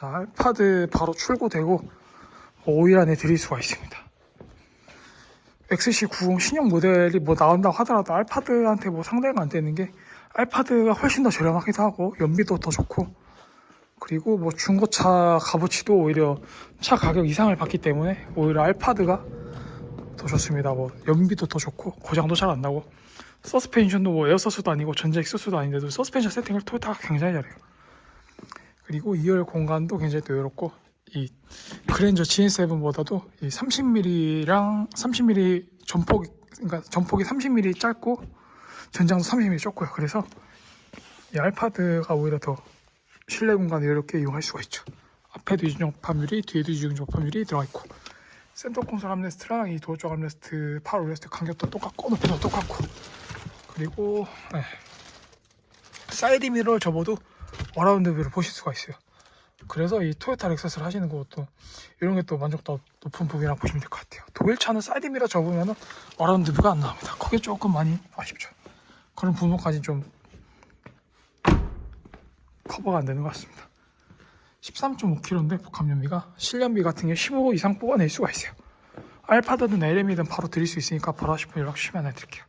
자, 알파드 바로 출고되고 5일 안에 드릴 수가 있습니다. XC90 신형 모델이 뭐 나온다고 하더라도 알파드한테 뭐 상대가 안 되는 게 알파드가 훨씬 더 저렴하기도 하고 연비도 더 좋고 그리고 뭐 중고차 값어치도 오히려 차 가격 이상을 받기 때문에 오히려 알파드가 더 좋습니다. 뭐 연비도 더 좋고 고장도 잘 안 나고 서스펜션도 뭐 에어서스도 아니고 전자 익소스도 아닌데도 서스펜션 세팅을 토요타가 굉장히 잘해요. 그리고 2열 공간도 굉장히 여유롭고 이 그랜저 GN7보다도 이 30mm랑 30mm 전폭 그러니까 전폭이 30mm 짧고 전장도 30mm 좁고요. 그래서 이 알파드가 오히려 더 실내 공간을 여유롭게 이용할 수가 있죠. 앞에도 이중적 접합률이 뒤에도 이중적 접합률이 들어가 있고 센터 콘솔 암레스트랑 이 도어 쪽 암레스트, 팔 암레스트 간격도 똑같고 높이도 똑같고 그리고 네. 사이드 미러를 접어도 어라운드 뷰를 보실 수가 있어요. 그래서 이 토요타 렉서스를 하시는 것도 이런 게 또 만족도 높은 부분이라고 보시면 될 것 같아요. 독일 차는 사이드 미러 접으면 어라운드 뷰가 안 나옵니다. 그게 조금 많이 아쉽죠. 그런 부분까지 좀 커버가 안 되는 것 같습니다. 13.5kg인데 복합연비가 실연비 같은 게 15 이상 뽑아낼 수가 있어요. 알파드든 LM이든 바로 드릴 수 있으니까 바로 분 연락 주시면 해드릴게요.